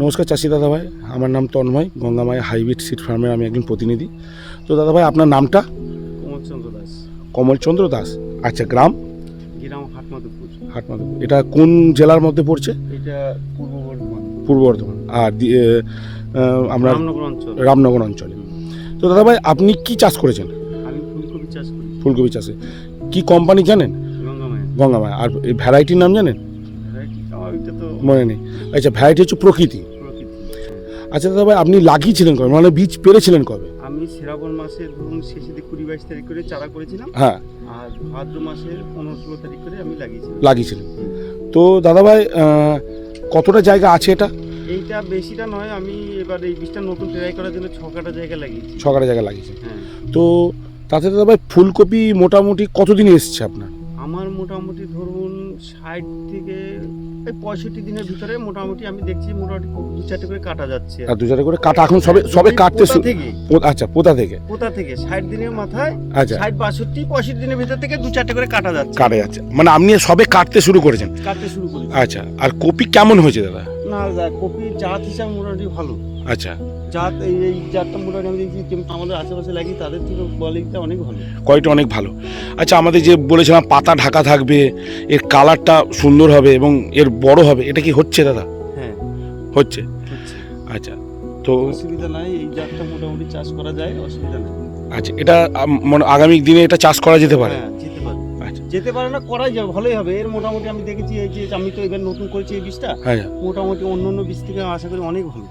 নমস্কার চাষি দাদা ভাই আমার নাম তন্ময় গঙ্গামায় হাইব্রিড সিড ফার্মের আমি একজন প্রতিনিধি। তো দাদা ভাই আপনার নামটা? কুমারচন্দ্র দাস। কমলচন্দ্র দাস। আচ্ছা গ্রাম? গ্রাম হাটমাধবপুর হাটমাধবপুর এটা কোন জেলার মধ্যে পড়ছে? এটা পূর্ব বর্ধমান। পূর্ব বর্ধমান। আর আমরা রামনগর অঞ্চল। রামনগর অঞ্চলে। তো দাদা ভাই আপনি কি চাষ করেছেন? আমি ফুলকপি চাষ করি। ফুলকপি চাষে। কি কোম্পানি জানেন? গঙ্গামায় গঙ্গামায় আর এই ভ্যারাইটির নাম জানেন? মনে নেই। আচ্ছা ভ্যারাইটি হচ্ছে প্রকৃতি। আচ্ছা দাদা ভাই আপনি লাগিয়েছিলেন কবে? মানে বীজ পেরেছিলেন কবে? আমি শ্রাবণ মাসে ধরুন শেষে দিকে কুড়ি বাইশ তারিখ করে চারা করেছিলাম। হ্যাঁ। আর ভাদ্র মাসের পনেরো ষোলো তারিখ করে আমি লাগিয়েছিলাম। লাগিয়েছিলেন। তো দাদা ভাই কতটা জায়গা আছে এটা? এইটা বেশিটা নয় আমি এবার এই বীজটা নতুন ট্রাই করার জন্য ছ কাটা জায়গা লাগিয়েছি। ছকাটা জায়গা লাগিয়েছেন। হ্যাঁ। তো তাতে দাদা ভাই ফুলকপি মোটামুটি কতদিনে এসছে আপনার? আমার মোটামুটি ধরুন ষাট থেকে পঁয়ষট্টি দিনের ভিতরে মোটামুটি আমি দেখছি মোটামুটি দু চারটে করে কাটা যাচ্ছে। আর দু চারটে করে কাটা এখন সবে সবে কাটতে আচ্ছা পোতা থেকে। পোতা থেকে ষাট দিনের মাথায় আচ্ছা। ষাট বাষট্টি পঁয়ষট্টি দিনের ভিতর থেকে দু চারটে করে কাটা যাচ্ছে। কাটা যাচ্ছে। মানে আপনি সবে কাটতে শুরু করেছেন। কাটতে শুরু করেছেন আচ্ছা আর কপি কেমন হয়েছে দাদা? না দা- কপির জাত হিসাবে মোটামুটি ভালো। আচ্ছা। জাত এই এই জাতটা মোটামুটি আমি দেখছি আমাদের আশেপাশে লাগি তাদের থেকে কোয়ালিটিটা অনেক ভালো। কোয়ালিটি অনেক ভালো। আচ্ছা আমাদের যে বলেছিলাম পাতা ঢাকা থাকবে এর কালারটা সুন্দর হবে এবং এর বড় হবে এটা কি হচ্ছে দাদা? হ্যাঁ। হচ্ছে? হচ্ছে। আচ্ছা তো অসুবিধা নাই এই জাতটা মোটামুটি চাষ করা যায় অসুবিধা নাই। আচ্ছা এটা মানে আগামী দিনে এটা চাষ করা যেতে পারে? হ্যাঁ যেতে পারে আচ্ছা না করাই যাবে ভালোই হবে। এর মোটামুটি আমি দেখেছি এই যে আমি তো এবার নতুন করেছি এই বীজটা হ্যাঁ। মোটামুটি অন্য অন্য বীজ থেকে আশা করি অনেক ভালো।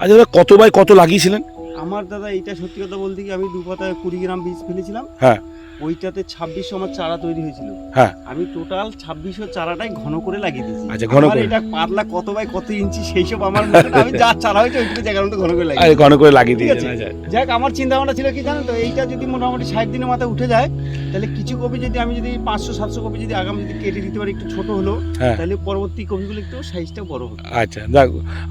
আচ্ছা দাদা কত বাই কত লাগিয়েছিলেন? আমার দাদা এটা সত্যি কথা বলতে কি আমি দু পাতায় কুড়ি গ্রাম বীজ ফেলেছিলাম হ্যাঁ। ওইটাতে ছাব্বিশশো আমার চারা তৈরি হয়েছিল হ্যাঁ। আমি টোটাল ছাব্বিশশো চারাটাই ঘন করে লাগিয়ে দিয়েছি আচ্ছা, ঘন করে। এটা পাতলা কত বাই কত ইঞ্চি সেই সব আমার আমি যা চারা হয়েছে জায়গার মধ্যে ঘন করে লাগিয়ে আরে ঘন করে লাগিয়ে আছে। আচ্ছা যাক আমার চিন্তা ভাবনা ছিল কি জানেন তো এইটা যদি মোটামুটি ষাট দিনের মাথায় উঠে যায় তাহলে কিছু কপি যদি আমি যদি পাঁচশো সাতশো কপি যদি আগাম যদি কেটে দিতে পারি একটু ছোট হলো হ্যাঁ। তাহলে পরবর্তী কপিগুলো একটু সাইজটা বড় হবে আচ্ছা দেখ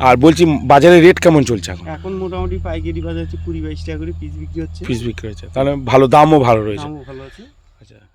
আর বলছি বাজারে রেট কেমন চলছে এখন এখন মোটামুটি পাইকারি বাজার হচ্ছে কুড়ি বাইশ টাকা করে পিস বিক্রি হচ্ছে। পিস বিক্রি হচ্ছে। তাহলে ভালো দামও ভালো রয়েছে। দামও ভালো আছে। আচ্ছা।